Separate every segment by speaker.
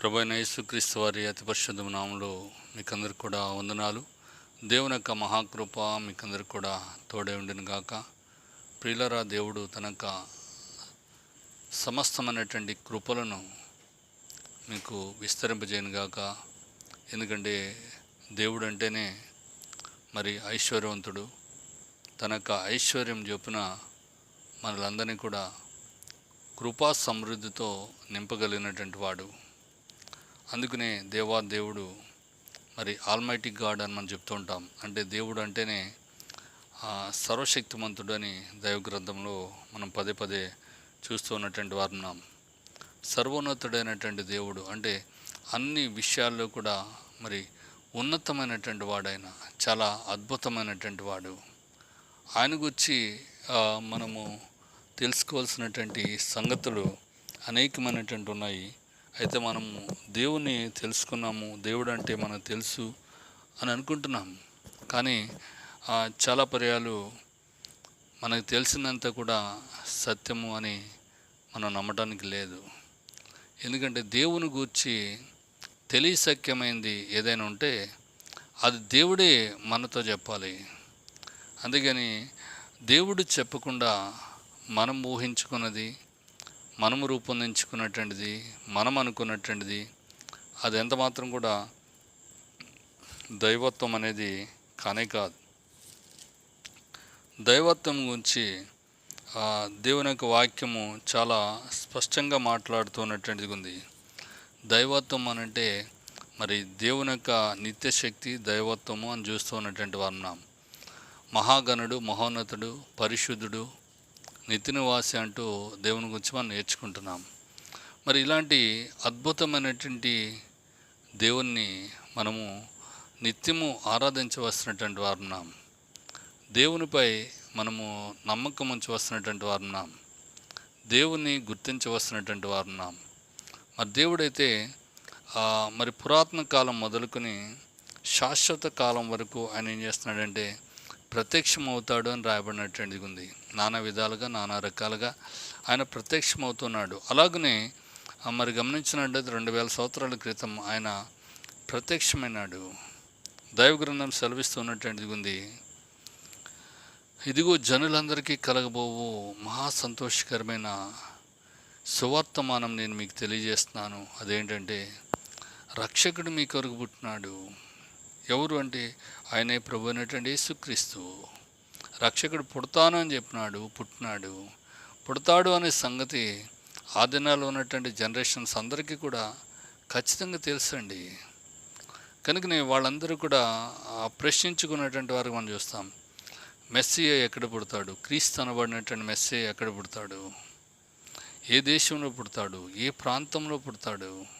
Speaker 1: ప్రభు యేసుక్రీస్తు వారి అతి పరిశుద్ధ నామంలో మీకందరికి కూడా వందనాలు. దేవుని యొక్క మహాకృప మీకందరికి కూడా తోడే ఉండిన గాక. ప్రియులరా దేవుడు తన యొక్క సమస్తమైనటువంటి కృపలను మీకు విస్తరింపజేయను గాక. ఎందుకంటే దేవుడు అంటేనే మరి ఐశ్వర్యవంతుడు. తన యొక్క ఐశ్వర్యం చొప్పున మనలందరినీ కూడా కృపా సమృద్ధితో నింపగలిగినటువంటి వాడు. అందుకనే దేవా దేవుడు మరి ఆల్మైటిక్ గాడ్ అని మనం చెప్తూ ఉంటాం. అంటే దేవుడు అంటేనే సర్వశక్తిమంతుడు అని దైవ గ్రంథంలో మనం పదే పదే చూస్తూ ఉన్నటువంటి వారు ఉన్నాం. సర్వోన్నతుడైనటువంటి దేవుడు అంటే అన్ని విషయాల్లో కూడా మరి ఉన్నతమైనటువంటి వాడైన చాలా అద్భుతమైనటువంటి వాడు. ఆయన గురించి మనము తెలుసుకోవాల్సినటువంటి సంగతులు అనేకమైనటువంటి ఉన్నాయి. అయితే మనము దేవుని తెలుసుకున్నాము దేవుడు అంటే మనకు తెలుసు అని అనుకుంటున్నాం కానీ ఆ, చాలా పర్యాలు మనకు తెలిసినంత కూడా సత్యము అని మనం నమ్మటానికి లేదు. ఎందుకంటే దేవుని గూర్చి తెలియసక్యమైంది ఏదైనా ఉంటే అది దేవుడే మనతో చెప్పాలి. అందుకని దేవుడు చెప్పకుండా మనం ఊహించుకున్నది మనము రూపొందించుకున్నటువంటిది మనం అనుకున్నటువంటిది అది ఎంత మాత్రం కూడా దైవత్వం అనేది కానే కాదు. దైవత్వం గురించి ఆ, దేవుని యొక్క వాక్యము చాలా స్పష్టంగా మాట్లాడుతున్నటువంటిది ఉంది. దైవత్వం అనంటే మరి దేవుని యొక్క నిత్యశక్తి దైవత్వము అని చూస్తూ ఉన్నటువంటి వారు మహాగణుడు మహోన్నతుడు పరిశుద్ధుడు నితినివాసి అంటూ దేవుని గురించి మనం నేర్చుకుంటున్నాం. మరి ఇలాంటి అద్భుతమైనటువంటి దేవుణ్ణి మనము నిత్యము ఆరాధించవలసినటువంటి వారు ఉన్నాం. దేవునిపై మనము నమ్మకం ఉంచవలసినటువంటి వారు ఉన్నాం. దేవుని గుర్తించవలసినటువంటి వారు ఉన్నాం. మరి దేవుడైతే మరి పురాతన కాలం మొదలుకొని శాశ్వత కాలం వరకు ఆయన ఏం చేస్తున్నాడంటే ప్రత్యక్షం అవుతాడు అని రాయబడినటువంటిది ఉంది. నానా విధాలుగా నానా రకాలుగా ఆయన ప్రత్యక్షం అవుతున్నాడు అలాగనే మరి గమనించినట్టయితే రెండు వేల సంవత్సరాల క్రితం ఆయన ప్రత్యక్షమైనాడు. దైవ గ్రంథం సెలవిస్తున్నటువంటిది ఉంది. ఇదిగో జనులందరికీ కలగబోవు మహా సంతోషకరమైన సువర్తమానం నేను మీకు తెలియజేస్తున్నాను. అదేంటంటే రక్షకుడు మీ కొరకు పుట్టినాడు. ఎవరు అంటే? ఆయనే ప్రభు అయినటువంటి యేసుక్రీస్తు. రక్షకుడు పుడతాను అని చెప్పినాడు పుట్టినాడు. పుడతాడు అనే సంగతి ఆ దినాల్లో ఉన్నటువంటి జనరేషన్స్ అందరికీ కూడా ఖచ్చితంగా తెలుసండి. కనుకనే వాళ్ళందరూ కూడా ప్రశ్నించుకున్నటువంటి వారికి మనం చూస్తాం. మెస్సియా ఎక్కడ పుడతాడు? క్రీస్తు అనబడినటువంటి మెస్సియా ఎక్కడ పుడతాడు? ఏ దేశంలో పుడతాడు? ఏ ప్రాంతంలో పుడతాడు?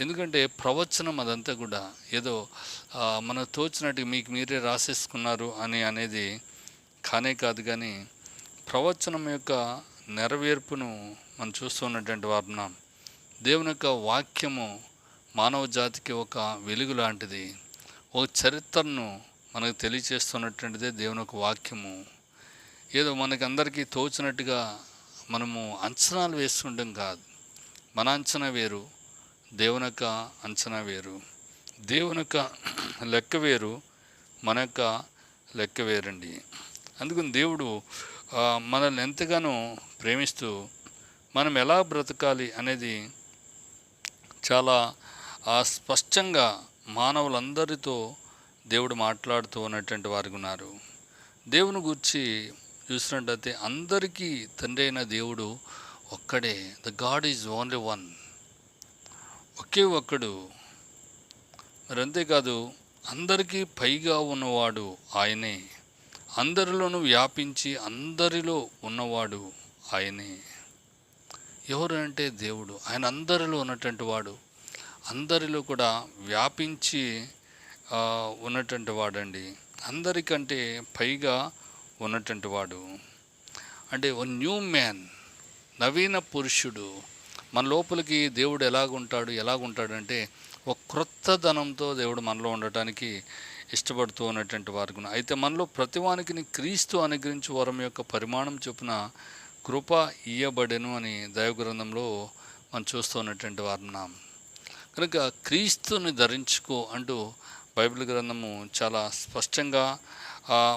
Speaker 1: ఎందుకంటే ప్రవచనం అదంతా కూడా ఏదో మన తోచినట్టు మీకు మీరే రాసేసుకున్నారు అని అనేది కానే కాదు కానీ ప్రవచనం యొక్క నెరవేర్పును మనం చూస్తున్నటువంటి వారు దేవుని యొక్క వాక్యము మానవ జాతికి ఒక వెలుగు లాంటిది. ఒక చరిత్రను మనకు తెలియచేస్తున్నటువంటిదే దేవుని యొక్క వాక్యము. ఏదో మనకి అందరికీ తోచినట్టుగా మనము అంచనాలు వేస్తుంటాం కాదు. మన అంచనా వేరు. దేవుని యొక్క అంచనా వేరు. దేవుని యొక్క లెక్క వేరు మన యొక్క లెక్క వేరండి. అందుకని దేవుడు మనల్ని ఎంతగానో ప్రేమిస్తూ మనం ఎలా బ్రతకాలి అనేది చాలా స్పష్టంగా మానవులందరితో దేవుడు మాట్లాడుతూ ఉన్నటువంటి వారు ఉన్నారు. దేవుని గురించి చూసినట్టయితే అందరికీ తండ్రి అయిన దేవుడు ఒక్కడే. The God is only one ఒకే ఒక్కడు మరంతేకాదు అంతేకాదు అందరికీ పైగా ఉన్నవాడు ఆయనే. అందరిలోనూ వ్యాపించి అందరిలో ఉన్నవాడు ఆయనే. ఎవరు అంటే దేవుడు? ఆయన అందరిలో ఉన్నటువంటి వాడు. అందరిలో కూడా వ్యాపించి ఉన్నటువంటి వాడండి. అందరికంటే పైగా ఉన్నటువంటి వాడు. అంటే ఓ న్యూ మ్యాన్ నవీన పురుషుడు. మన లోపలికి దేవుడు ఎలాగుంటాడు ఎలాగుంటాడంటే ఒక క్రొత్త ధనంతో దేవుడు మనలో ఉండటానికి ఇష్టపడుతూ ఉన్నటువంటి వారికి అయితే మనలో ప్రతివానికి క్రీస్తు అనుగ్రహించు వరం యొక్క పరిమాణం చొప్పున కృప ఇయ్యబడెను అని దైవగ్రంథంలో మనం చూస్తూ ఉన్నటువంటి వారున్నాం కనుక క్రీస్తుని ధరించుకో అంటూ బైబిల్ గ్రంథము చాలా స్పష్టంగా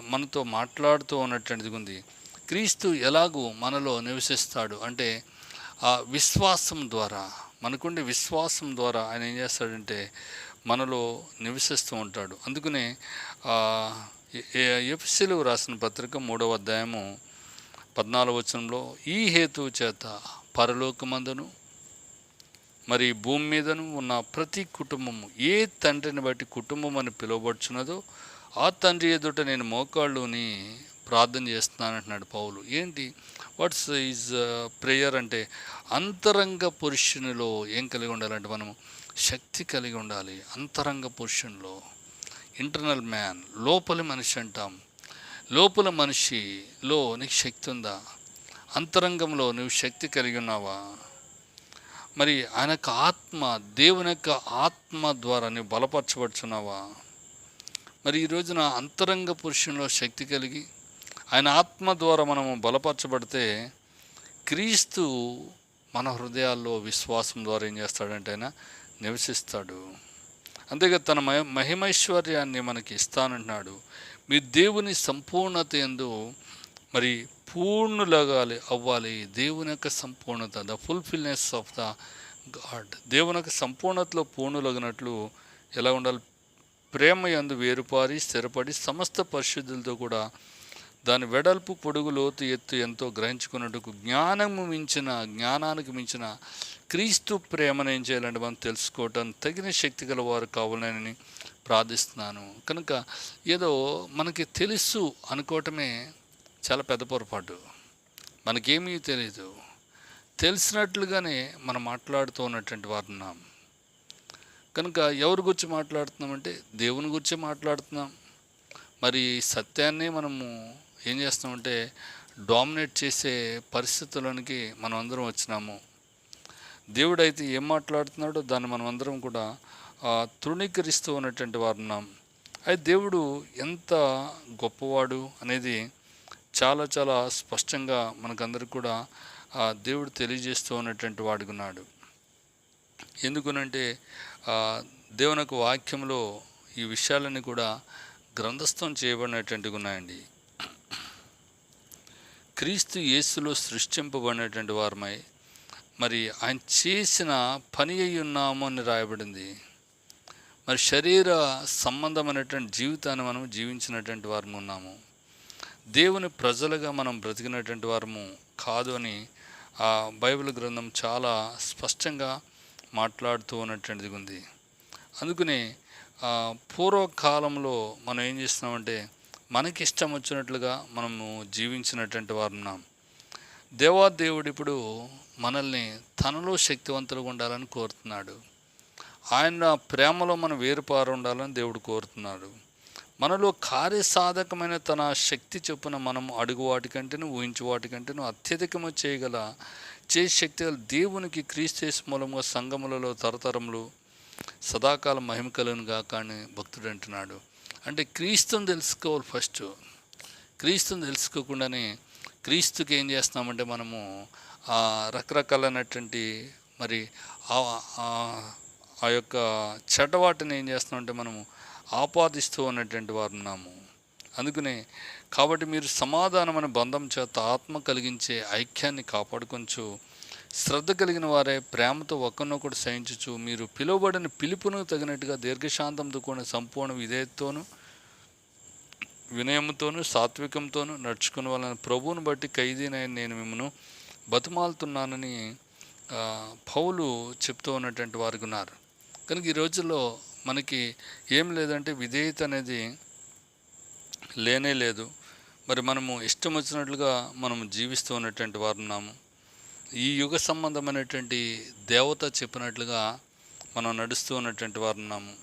Speaker 1: మనతో మాట్లాడుతూ ఉన్నటువంటిది ఉంది. క్రీస్తు ఎలాగూ మనలో నివసిస్తాడు అంటే ఆ విశ్వాసం ద్వారా మనకుండే విశ్వాసం ద్వారా ఆయన ఏం చేస్తాడంటే మనలో నివసిస్తూ ఉంటాడు. అందుకనే ఎఫ్సిలు రాసిన పత్రిక మూడవ అధ్యాయము పద్నాలుగు వచనంలో ఈ హేతువు చేత పరలోకమందును మరి భూమి మీదను ఉన్న ప్రతి కుటుంబము ఏ తండ్రిని బట్టి కుటుంబం అని పిలువబడుచున్నదో ఆ తండ్రి ఎదుట నేను మోకాళ్ళుని ప్రార్థన చేస్తున్నాను అంటున్నాడు పౌలు. ఏంటి? వాట్స్ ఈజ్ ప్రేయర్ అంటే అంతరంగ పురుషునిలో ఏం కలిగి ఉండాలంటే మనము శక్తి కలిగి ఉండాలి. అంతరంగ పురుషునిలో ఇంటర్నల్ మ్యాన్ లోపలి మనిషి అంటాం. లోపల మనిషిలో నీకు శక్తి ఉందా? అంతరంగంలో నువ్వు శక్తి కలిగి ఉన్నావా? మరి ఆయన యొక్క ఆత్మ దేవుని యొక్క ఆత్మ ద్వారా నువ్వు బలపరచబడుచున్నావా? మరి ఈ రోజున అంతరంగ పురుషునిలో శక్తి కలిగి ఆయన ఆత్మ ద్వారా మనము బలపరచబడితే క్రీస్తు మన హృదయాల్లో విశ్వాసం ద్వారా ఏం చేస్తాడంటే ఆయన నివసిస్తాడు. అంతేగా తన మహి మహిమైశ్వర్యాన్ని మనకి ఇస్తానంటున్నాడు. మీ దేవుని సంపూర్ణత ఎందు మరి పూర్ణులగాలి అవ్వాలి. దేవుని యొక్క సంపూర్ణత the fulfilness of the God దేవుని యొక్క సంపూర్ణతలో పూర్ణులగినట్లు ఎలా ఉండాలి? ప్రేమ యందు వేరుపారి స్థిరపడి సమస్త పరిశుద్ధులతో కూడా దాని వెడల్పు పొడుగు లోతు ఎత్తు ఎంతో గ్రహించుకున్నట్టుకు జ్ఞానము మించిన జ్ఞానానికి మించిన క్రీస్తు ప్రేమను ఏం చేయాలంటే మనం తెలుసుకోవటం తగిన శక్తి గల వారు కావాలని ప్రార్థిస్తున్నాను. కనుక ఏదో మనకి తెలుసు అనుకోవటమే చాలా పెద్ద పొరపాటు. మనకేమీ తెలియదు తెలిసినట్లుగానే మనం మాట్లాడుతూ ఉన్నటువంటి వారు ఉన్నాం. కనుక ఎవరి గురించి మాట్లాడుతున్నామంటే దేవుని గురించి మాట్లాడుతున్నాం. మరి సత్యాన్ని మనము ఏం చేస్తామంటే డామినేట్ చేసే పరిస్థితులనికి మనం అందరం వచ్చినాము. దేవుడైతే ఏం మాట్లాడుతున్నాడో దాన్ని మనం అందరం కూడా తృణీకరిస్తూ ఉన్నటువంటి వారు ఉన్నాం. అయితే దేవుడు ఎంత గొప్పవాడు అనేది చాలా చాలా స్పష్టంగా మనకందరికి కూడా దేవుడు తెలియజేస్తూ ఉన్నటువంటి వాడుకున్నాడు ఎందుకనంటే ఆ, వాక్యంలో ఈ విషయాలన్నీ కూడా గ్రంథస్థం చేయబడినటువంటివి ఉన్నాయండి. క్రీస్తు యేసులో సృష్టింపబడినటువంటి వారమై మరి ఆయన చేసిన పని అయి ఉన్నాము అని రాయబడింది. మరి శరీర సంబంధమైనటువంటి జీవితాన్ని మనం జీవించినటువంటి వారము ఉన్నాము. దేవుని ప్రజలుగా మనం బ్రతికినటువంటి వారము కాదు అని ఆ బైబిల్ గ్రంథం చాలా స్పష్టంగా మాట్లాడుతూ ఉన్నటువంటిది ఉంది. అందుకని పూర్వకాలంలో మనం ఏం చేస్తున్నామంటే మనకి ఇష్టం వచ్చినట్లుగా మనము జీవించినటువంటి వారు ఉన్నాం దేవాదేవుడు ఇప్పుడు మనల్ని తనలో శక్తివంతులుగా ఉండాలని కోరుతున్నాడు. ఆయన ప్రేమలో మనం వేరుపారు ఉండాలని దేవుడు కోరుతున్నాడు. మనలో కార్యసాధకమైన తన శక్తి చొప్పున మనం అడుగు వాటికంటేను ఊహించు వాటికంటేను అత్యధికము చేయగల చే శక్తి గల దేవునికి క్రీస్తేస్ మూలంగా సంగములలో తరతరములు సదాకాలం మహిమ కలుగును గాక అని భక్తుడు అంటున్నాడు. అంటే క్రీస్తుని తెలుసుకోవాలి ఫస్ట్. క్రీస్తుని తెలుసుకోకుండానే క్రీస్తుకి ఏం చేస్తున్నామంటే మనము ఆ రకరకాలైనటువంటి మరి ఆ- ఆ యొక్క చెడ్డవాటిని ఏం చేస్తున్నామంటే మనము ఆపాదిస్తూ ఉన్నటువంటి వారు ఉన్నాము. అందుకనే కాబట్టి మీరు సమాధానమైన బంధం చేత ఆత్మ కలిగించే ఐక్యాన్ని కాపాడుకొంచు. శ్రద్ధ కలిగిన వారే ప్రేమతో ఒకరినొకడు సహించుచు. మీరు పిలువబడిన పిలుపును తగినట్టుగా దీర్ఘశాంతంతో కూడిన సంపూర్ణ విధేయతతోనూ వినయంతోనూ సాత్వికంతోనూ నడుచుకుని వాళ్ళని ప్రభువుని బట్టి ఖైదీనైన నేను మిమ్మను బతుమాలుతున్నానని పౌలు చెప్తూ ఉన్నటువంటి వారికి ఉన్నారు. కనుక ఈ రోజుల్లో మనకి ఏం లేదంటే విధేయత అనేది లేనే లేదు. మరి మనము ఇష్టం వచ్చినట్లుగా మనము జీవిస్తూ ఉన్నటువంటి వారు ఉన్నాము. ఈ యుగ సంబంధమైనటువంటి దేవత చెప్పినట్లుగా మనం నడుస్తూ ఉన్నటువంటి వారు ఉన్నాము.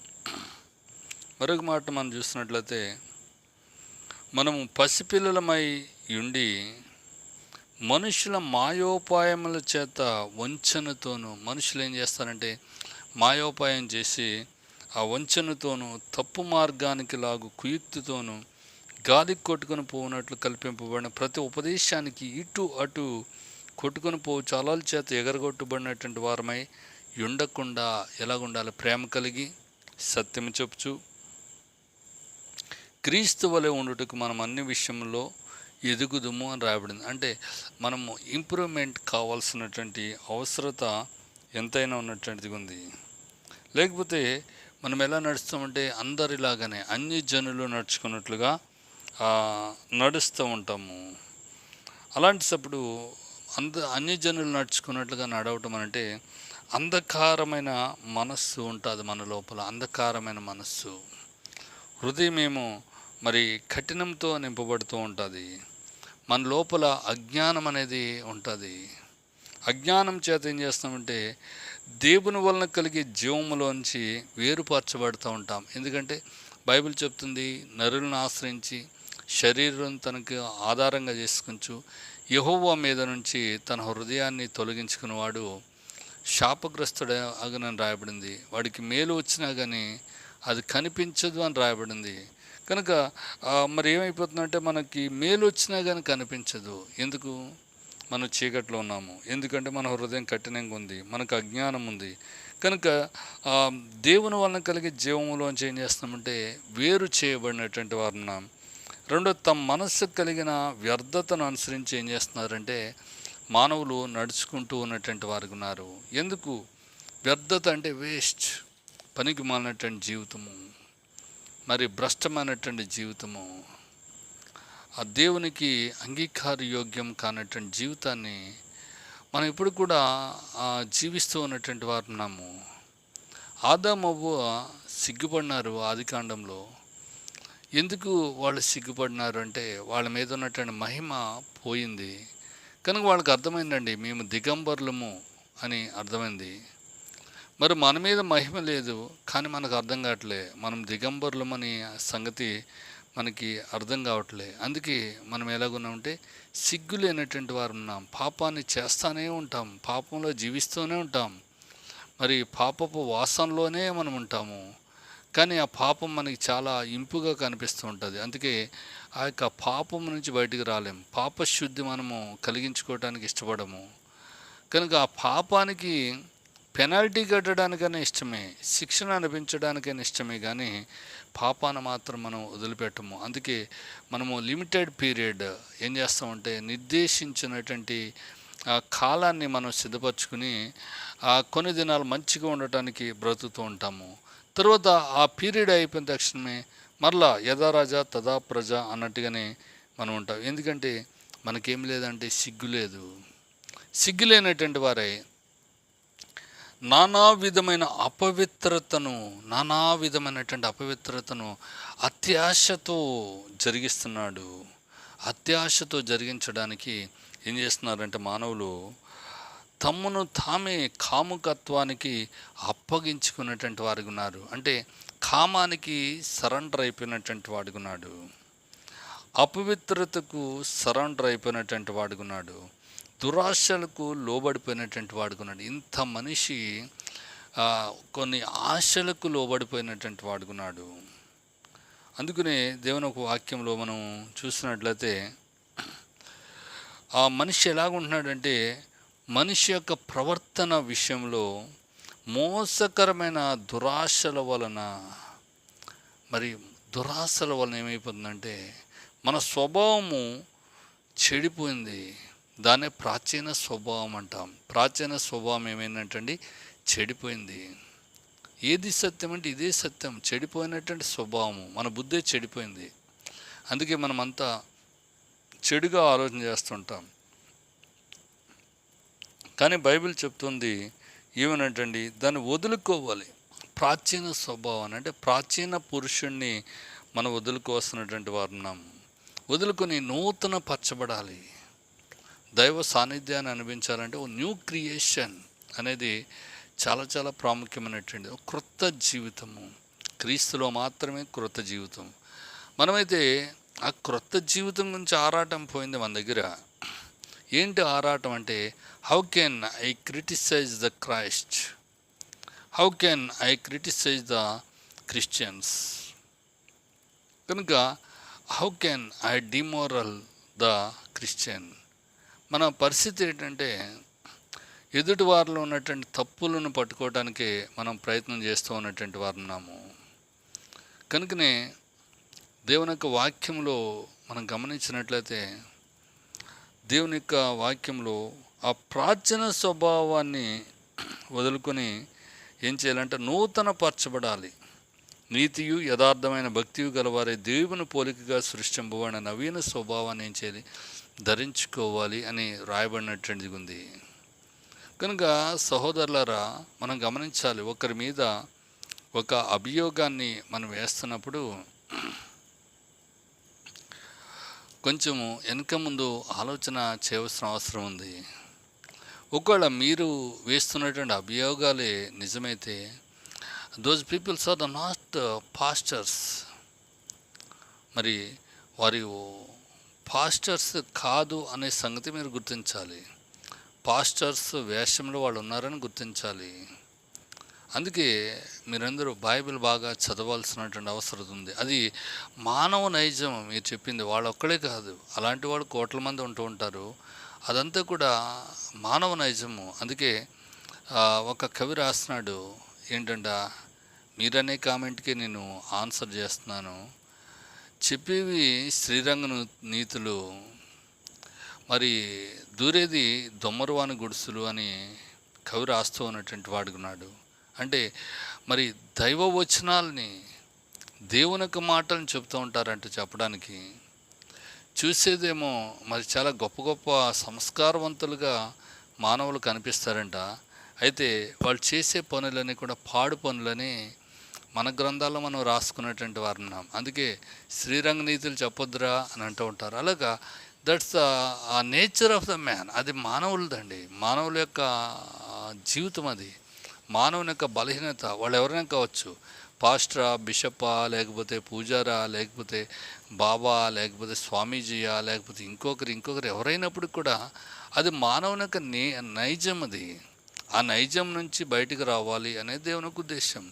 Speaker 1: మరొక మాట మనం చూసినట్లయితే మనము పసిపిల్లలమై ఉండి మనుషుల మాయోపాయముల చేత వంచనతోనూ మనుషులు ఏం చేస్తారంటే మాయోపాయం చేసి ఆ వంచనతోనూ తప్పు మార్గానికి లాగు కుయుక్తితోనూ గాలికి కొట్టుకొని పోనట్లు కల్పింపబడిన ప్రతి ఉపదేశానికి ఇటు అటు కొట్టుకొని పోవు చాలాల చేత ఎగరగొట్టబడినటువంటి వారమై ఉండకుండా ఎలాగుండాలి? ప్రేమ కలిగి సత్యము చెప్పుచు క్రీస్తు వలె ఉండుటకు మనం అన్ని విషయంలో ఎదుగుదుము అని రాయబడింది. అంటే మనము ఇంప్రూవ్మెంట్ కావాల్సినటువంటి అవసరత ఎంతైనా ఉన్నటువంటిది ఉంది. లేకపోతే మనం ఎలా నడుస్తామంటే అందరిలాగానే అన్ని జనులు నడుచుకున్నట్లుగా నడుస్తూ ఉంటాము. అలాంటిప్పుడు అంద అన్ని జనులు నడుచుకున్నట్లుగా నడవటం అంటే అంధకారమైన మనస్సు ఉంటుంది మన లోపల అంధకారమైన మనస్సు. హృదయం ఏమో మరి కఠినంతో నింపబడుతూ ఉంటుంది. మన లోపల అజ్ఞానం అనేది ఉంటుంది. అజ్ఞానం చేత ఏం చేస్తామంటే దేవుని వలన కలిగే జీవములోంచి వేరుపరచబడుతూ ఉంటాం. ఎందుకంటే బైబిల్ చెప్తుంది నరులను ఆశ్రయించి శరీరం తనకు ఆధారంగా చేసుకుంచు. యహోవా మీద నుంచి తన హృదయాన్ని తొలగించుకున్నవాడు శాపగ్రస్తుడే అగనని రాయబడింది. వాడికి మేలు వచ్చినా కానీ అది కనిపించదు అని రాయబడింది. కనుక మరి ఏమైపోతుందంటే మనకి మేలు వచ్చినా కానీ కనిపించదు. ఎందుకు? మనం చీకట్లో ఉన్నాము. ఎందుకంటే మన హృదయం కఠినంగా ఉంది. మనకు అజ్ఞానం ఉంది. కనుక దేవుని వలన కలిగే జీవంలోంచి ఏం చేస్తామంటే వేరు చేయబడినటువంటి వారు ఉన్నాం. రెండో తమ మనస్సు కలిగిన వ్యర్థతను అనుసరించి ఏం చేస్తున్నారంటే మానవులు నడుచుకుంటూ ఉన్నటువంటి వారు ఉన్నారు. ఎందుకు? వ్యర్థత అంటే వేస్ట్. పనికి మాలినటువంటి జీవితము. మరి భ్రష్టమైనటువంటి జీవితము ఆ దేవునికి అంగీకార యోగ్యం కానటువంటి జీవితాన్ని మనం ఇప్పుడు కూడా జీవిస్తూ ఉన్నటువంటి వారు ఉన్నాము. ఆదామవ్వ సిగ్గుపడినారు ఆదికాండంలో. ఎందుకు వాళ్ళు సిగ్గుపడినారు అంటే వాళ్ళ మీద ఉన్నటువంటి మహిమ పోయింది. కనుక వాళ్ళకి అర్థమైందండి మేము దిగంబరులము అని అర్థమైంది. మరి మన మీద మహిమ లేదు కానీ మనకు అర్థం కావట్లే. మనం దిగంబరులమని సంగతి మనకి అర్థం కావట్లే. అందుకే మనం ఎలాగున్నామంటే సిగ్గు లేనటువంటి వారు ఉన్నాం. పాపాన్ని చేస్తూనే ఉంటాం. పాపంలో జీవిస్తూనే ఉంటాం. మరి పాపపు వాసనలోనే మనం ఉంటాము. కానీ ఆ పాపం మనకి చాలా ఇంపుగా కనిపిస్తూ ఉంటుంది. అందుకే ఆ యొక్క పాపం నుంచి బయటికి రాలేం. పాపశుద్ధి మనము కలిగించుకోవడానికి ఇష్టపడము. కనుక ఆ పాపానికి పెనాల్టీ కట్టడానికైనా ఇష్టమే శిక్షణ అనిపించడానికైనా ఇష్టమే కానీ పాపాన్ని మాత్రం మనం వదిలిపెట్టము. అందుకే మనము లిమిటెడ్ పీరియడ్ ఏం చేస్తామంటే నిర్దేశించినటువంటి ఆ కాలాన్ని మనం సిద్ధపరచుకుని ఆ కొన్ని దినాలు మంచిగా ఉండటానికి బ్రతుకుతూ ఉంటాము. తర్వాత ఆ పీరియడ్ అయిపోయిన తక్షణమే మరలా యథారాజా తదా ప్రజ అన్నట్టుగానే మనం ఉంటాం. ఎందుకంటే మనకేం లేదంటే సిగ్గు లేదు. సిగ్గు లేనటువంటి వారే నానా విధమైన అపవిత్రతను నానా విధమైనటువంటి అపవిత్రతను అత్యాశతో జరిగిస్తున్నాడు. అత్యాశతో జరిగించడానికి ఏం చేస్తున్నారంటే మానవులు తమ్మును తామే కాముకత్వానికి అప్పగించుకున్నటువంటి వారికి ఉన్నారు. అంటే కామానికి సరెండర్ అయిపోయినటువంటి వాడికి ఉన్నాడు. అపవిత్రతకు సరెండర్ అయిపోయినటువంటి వాడుకున్నాడు దురాశలకు లోబడిపోయినటువంటి వాడుకున్నాడు ఇంత మనిషి కొన్ని ఆశలకు లోబడిపోయినటువంటి వాడుకున్నాడు అందుకనే దేవుని ఒక వాక్యంలో మనం చూసినట్లయితే ఆ మనిషి ఎలాగుంటున్నాడంటే మనిషి యొక్క ప్రవర్తన విషయంలో మోసకరమైన దురాశల వలన మరి దురాశల వలన ఏమైపోతుందంటే మన స్వభావము చెడిపోయింది. దాన్నే ప్రాచీన స్వభావం అంటాం. ప్రాచీన స్వభావం ఏమైందంటండి? చెడిపోయింది. ఏది సత్యం అంటే ఇదే సత్యం. చెడిపోయినటువంటి స్వభావము. మన బుద్ధే చెడిపోయింది. అందుకే మనమంతా చెడుగా ఆలోచన చేస్తుంటాం. కానీ బైబిల్ చెప్తుంది ఏమనంటండి? దాన్ని వదులుకోవాలి. ప్రాచీన స్వభావం అంటే ప్రాచీన పురుషుణ్ణి మనం వదులుకోవాల్సినటువంటి వారు ఉన్నాము వదులుకొని నూతన పరచబడాలి. దైవ సాన్నిధ్యాన్ని అనిపించాలంటే ఓ న్యూ క్రియేషన్ అనేది చాలా చాలా ప్రాముఖ్యమైనటువంటి ఒక క్రొత్త జీవితము. క్రీస్తులో మాత్రమే క్రొత్త జీవితం. మనమైతే ఆ క్రొత్త జీవితం గురించి ఆరాటం పోయింది మన దగ్గర. ఏంటి ఆరాటం అంటే how can I criticise the Christ how can I criticise the Christians కనుక how can I demoral the Christian మన పరిస్థితి ఏంటంటే ఎదుటి వారిలో ఉన్నటువంటి తప్పులను పట్టుకోవడానికి మనం ప్రయత్నం చేస్తూ ఉన్నటువంటి వారు ఉన్నాము. కనుకనే దేవుని యొక్క వాక్యంలో మనం గమనించినట్లయితే దేవుని యొక్క వాక్యంలో ఆ ప్రాచీన స్వభావాన్ని వదులుకొని ఏం చేయాలంటే నూతన పరచబడాలి నీతియు యథార్థమైన భక్తియు గలవారే దేవుని పోలికగా సృష్టింపబడిన నవీన స్వభావాన్ని ఏం చేయాలి? ధరించుకోవాలి అని రాయబడినటువంటిది ఉంది. కనుక సహోదరులారా మనం గమనించాలి ఒకరి మీద ఒక అభియోగాన్ని మనం వేస్తున్నప్పుడు కొంచెము వెనక ముందు ఆలోచన చేయవలసిన అవసరం ఉంది. ఒకవేళ మీరు వేస్తున్నటువంటి అభియోగాలే నిజమైతే those peoples are the not pastors మరి వారి పాస్టర్స్ కాదు అనే సంగతి మీరు గుర్తించాలి. పాస్టర్స్ వేషంలో వాళ్ళు ఉన్నారని గుర్తించాలి. అందుకే మీరందరూ బైబిల్ బాగా చదవాల్సినటువంటి అవసరం ఉంది. అది మానవ నైజం మీరు చెప్పింది వాళ్ళు ఒక్కడే కాదు. అలాంటి వాళ్ళు కోట్ల మంది ఉంటూ ఉంటారు. అదంతా కూడా మానవ నైజము. అందుకే ఒక కవి రాస్తున్నాడు ఏంటంటే మీరనే కామెంట్కి నేను ఆన్సర్ చేస్తున్నాను. చెప్పేవి శ్రీరంగ నీతులు. మరి దూరేది దొమ్మరువాని గుడుసులు అని కవి రాస్తూ ఉన్నటువంటి వాడుకున్నాడు అంటే మరి దైవ వచనాలని దేవుని యొక్క మాటలను చెప్తూ ఉంటారంట చెప్పడానికి. చూసేదేమో మరి చాలా గొప్ప గొప్ప సంస్కారవంతులుగా మానవులు కనిపిస్తారంట. అయితే వాళ్ళు చేసే పనులని కూడా పాడు పనులని మన గ్రంథాల్లో మనం రాసుకున్నటువంటి వారు ఉన్నాం. అందుకే శ్రీరంగ నీతులు చెప్పొద్దురా అని అంటూ ఉంటారు. అలాగా దట్స్ ద ఆ నేచర్ ఆఫ్ ద మ్యాన్ అది మానవులదండి. మానవుల యొక్క uh, జీవితం అది. మానవుని యొక్క బలహీనత వాళ్ళు ఎవరైనా కావచ్చు పాస్టరా బిషప్పా లేకపోతే పూజారా లేకపోతే బాబా లేకపోతే స్వామీజీయా లేకపోతే ఇంకొకరు ఇంకొకరు ఎవరైనప్పుడు కూడా అది మానవుని యొక్క నైజం అది. ఆ నైజం నుంచి బయటకు రావాలి అనేది దేవునికి ఉద్దేశం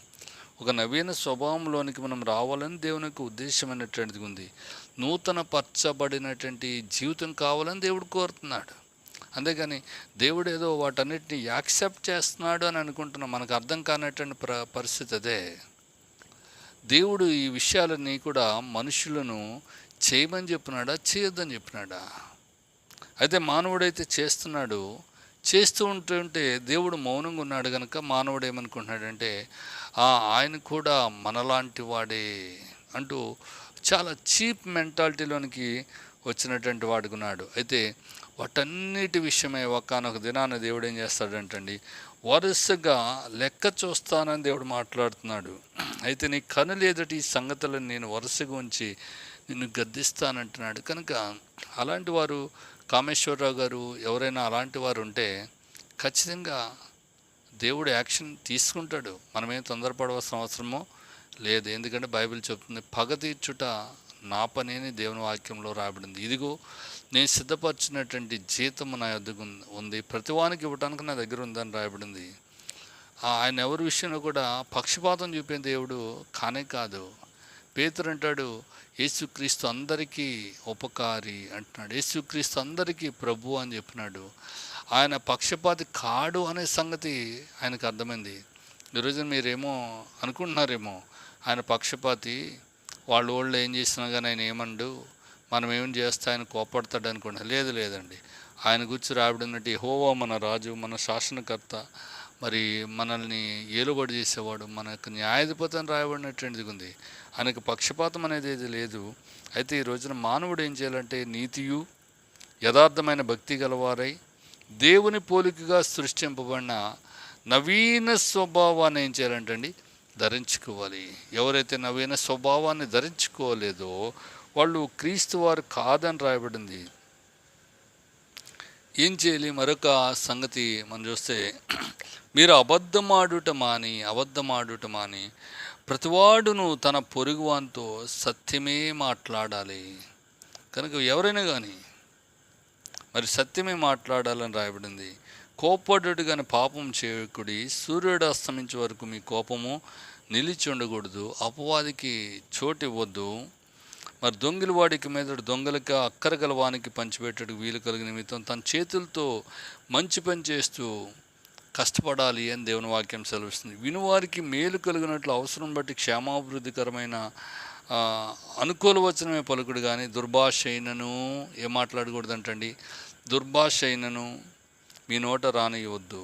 Speaker 1: ఒక నవీన స్వభావంలోనికి మనం రావాలని దేవుని యొక్క ఉద్దేశం అనేటువంటిది ఉంది. నూతన పరచబడినటువంటి జీవితం కావాలని దేవుడు కోరుతున్నాడు. అంతేగాని దేవుడు ఏదో వాటన్నిటిని యాక్సెప్ట్ చేస్తున్నాడు అని అనుకుంటున్నాం. మనకు అర్థం కానటువంటి ప్ర పరిస్థితి అదే. దేవుడు ఈ విషయాలన్నీ కూడా మనుషులను చేయమని చెప్పినాడా చేయొద్దని చెప్పినాడా? అయితే మానవుడైతే చేస్తున్నాడు చేస్తూ ఉంటుంటే దేవుడు మౌనంగా ఉన్నాడు కనుక మానవుడు ఏమనుకుంటున్నాడంటే "ఆ, ఆయన కూడా మనలాంటి వాడే అంటూ చాలా చీప్ మెంటాలిటీలోనికి వచ్చినటువంటి వాడుకున్నాడు అయితే వాటన్నిటి విషయమై ఒకనొక దినాన దేవుడు ఏం చేస్తాడంటండి వరుసగా లెక్క చూస్తానని దేవుడు మాట్లాడుతున్నాడు. అయితే నీ కనులు ఎదుటి ఈ సంగతులను నేను వరుసగా ఉంచి నిన్ను గద్దిస్తానంటున్నాడు. కనుక అలాంటి వారు కామేశ్వరరావు గారు ఎవరైనా అలాంటి వారు ఉంటే ఖచ్చితంగా దేవుడు యాక్షన్ తీసుకుంటాడు. మనమేం తొందరపడవలసిన అవసరమో లేదు. ఎందుకంటే బైబిల్ చెప్తుంది పగ తీర్చుట నా పనేని దేవుని వాక్యంలో రాబడింది ఇదిగో నేను సిద్ధపరిచినటువంటి జీతము నా యొద్దకు ఉంది- ప్రతివానికి ఇవ్వడానికి నా దగ్గర ఉందని రాయబడింది. ఆ ఆయన ఎవరి విషయంలో కూడా పక్షపాతం చూపే దేవుడు కానే కాదు. పేతురు అంటాడు యేసుక్రీస్తు అందరికీ ఉపకారి అంటున్నాడు. యేసుక్రీస్తు అందరికీ ప్రభు అని చెప్పినాడు. ఆయన పక్షపాతి కాడు అనే సంగతి ఆయనకు అర్థమైంది. ఈరోజు మీరేమో అనుకుంటున్నారేమో ఆయన పక్షపాతి వాళ్ళు వాళ్ళు ఏం చేసినా కానీ ఆయన ఏమండు మనం ఏం చేస్తే ఆయన కోపడతాడు అనుకుంటా లేదు లేదండి. ఆయన గుర్చి రాబడినట్టు హోవా మన రాజు మన శాసనకర్త మరి మనల్ని ఏలుబడి చేసేవాడు మనకు న్యాయాధిపతి అని రాయబడినటువంటిది ఉంది. ఆయనకు పక్షపాతం అనేది ఏది లేదు. అయితే ఈ రోజున మానవుడు ఏం చేయాలంటే నీతియు యథార్థమైన భక్తి గలవారై దేవుని పోలికగా సృష్టింపబడిన నవీన స్వభావాన్ని ఏం చేయాలంటండి ధరించుకోవాలి. ఎవరైతే నవీన స్వభావాన్ని ధరించుకోలేదో వాళ్ళు క్రీస్తు వారు కాదని రాయబడింది. ఏం చేయాలి? మరొక సంగతి మనం చూస్తే మీరు అబద్ధమాడుట మాని అబద్ధమాడుట మాని ప్రతివాడును తన పొరుగువానితో సత్యమే మాట్లాడాలి. కనుక ఎవరైనా కానీ మరి సత్యమే మాట్లాడాలని రాయబడింది. కోపడ్డట్టు కానీ పాపం చేయకుడి సూర్యుడు అస్తమించే వరకు మీ కోపము నిలిచి ఉండకూడదు అపవాదికి చోటు ఇవ్వద్దు. మరి దొంగిలి వాడికి మీద దొంగలకి అక్కర గల వానికి పంచిపెట్టడు వీలు కలిగిన నిమిత్తం తన చేతులతో మంచి పని చేస్తూ కష్టపడాలి అని దేవుని వాక్యం సెలవిస్తుంది. వినువారికి మేలు కలిగినట్లు అవసరం బట్టి క్షేమాభివృద్ధికరమైన ఆ, అనుకూల వచనమే పలుకుడు కానీ దుర్భాషైనను ఏ ఏం మాట్లాడకూడదంటండి? దుర్భాషైనను మీ నోట రానియవద్దు.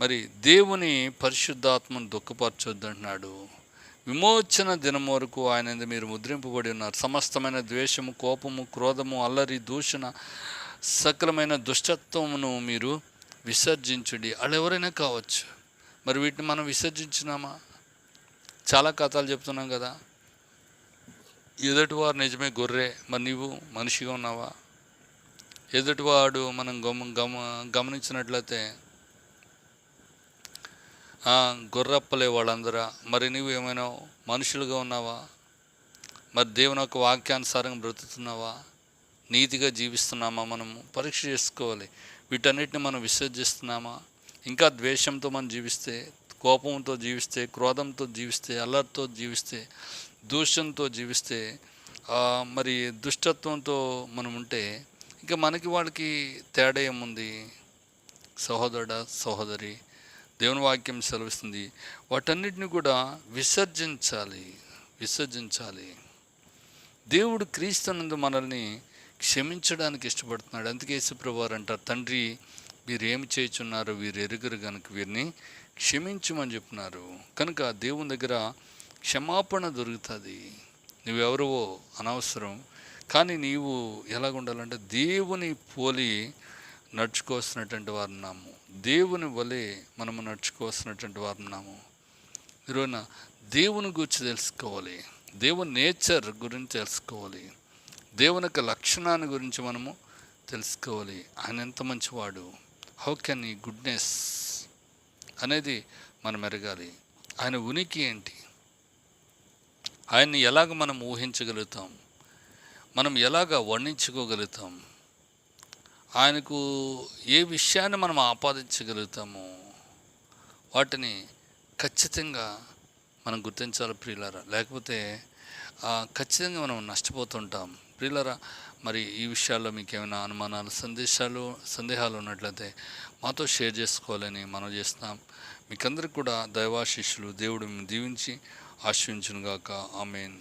Speaker 1: మరి దేవుని పరిశుద్ధాత్మను దుఃఖపరచొద్దు అంటున్నాడు విమోచన దినం వరకు ఆయన మీరు ముద్రింపబడి ఉన్నారు. సమస్తమైన ద్వేషము కోపము క్రోధము అల్లరి దూషణ సకలమైన దుష్టత్వమును మీరు విసర్జించుడి. వాళ్ళు ఎవరైనా కావచ్చు. మరి వీటిని మనం విసర్జించినామా? చాలా కథలు చెప్తున్నాం కదా. ఎదుటివారు నిజమే గొర్రె మరి నీవు మనిషిగా ఉన్నావా? ఎదుటివాడు మనం గమ గమ గమనించినట్లయితే గొర్రెప్పలే వాళ్ళందరూ. మరి నువ్వు ఏమైనా మనుషులుగా ఉన్నావా? మరి దేవుని యొక్క వాక్యానుసారంగా బ్రతుకుతున్నావా? నీతిగా జీవిస్తున్నామా మనము? పరీక్ష చేసుకోవాలి. వీటన్నిటిని మనం విసర్జిస్తున్నామా ఇంకా ద్వేషంతో మనం జీవిస్తే కోపంతో జీవిస్తే క్రోధంతో జీవిస్తే అల్లరితో జీవిస్తే దూషంతో జీవిస్తే మరి దుష్టత్వంతో మనం ఉంటే ఇంకా మనకి వాళ్ళకి తేడా ఏముంది? సహోదరుడ సహోదరి దేవుని వాక్యం సెలవిస్తుంది. వాటన్నిటిని కూడా విసర్జించాలి విసర్జించాలి. దేవుడు క్రీస్తునందు మనల్ని క్షమించడానికి ఇష్టపడుతున్నాడు. అందుకే యేసుప్రభువారు అంటారు తండ్రి మీరు చేయుచున్నారు వీరు ఎరుగురు కనుక వీరిని క్షమించమని చెప్తున్నారు. కనుక దేవుని దగ్గర క్షమాపణ దొరుకుతుంది. నువ్వెవరివో అనవసరం. కానీ నీవు ఎలాగ ఉండాలంటే దేవుని పోలి నడుచుకోవాల్సినటువంటి వారు ఉన్నాము దేవుని వలె మనము నడుచుకోవాల్సినటువంటి వారు ఉన్నాము. ఈరోజున దేవుని గురించి తెలుసుకోవాలి. దేవుని నేచర్ గురించి తెలుసుకోవాలి. దేవుని యొక్క లక్షణాన్ని గురించి మనము తెలుసుకోవాలి. ఆయన ఎంత మంచివాడు. హౌ కెన్ ఈ గుడ్నెస్ అనేది మనం ఎరగాలి. ఆయన ఉనికి ఏంటి? ఆయన్ని ఎలాగ మనం ఊహించగలుగుతాం? మనం ఎలాగ వర్ణించుకోగలుగుతాం? ఆయనకు ఏ విషయాన్ని మనం ఆపాదించగలుగుతామో వాటిని ఖచ్చితంగా మనం గుర్తించాలి ప్రియులారా. లేకపోతే ఖచ్చితంగా మనం నష్టపోతుంటాం. ప్రియులరా మరి ఈ విషయాల్లో మీకు ఏమైనా అనుమానాలు సందేశాలు సందేహాలు ఉన్నట్లయితే మాతో షేర్ చేసుకోవాలని మనం చేస్తున్నాం. మీకందరికి కూడా దైవాశిష్యులు దేవుడు దీవించి ఆశ్రయించునుగాక ఆమెన్.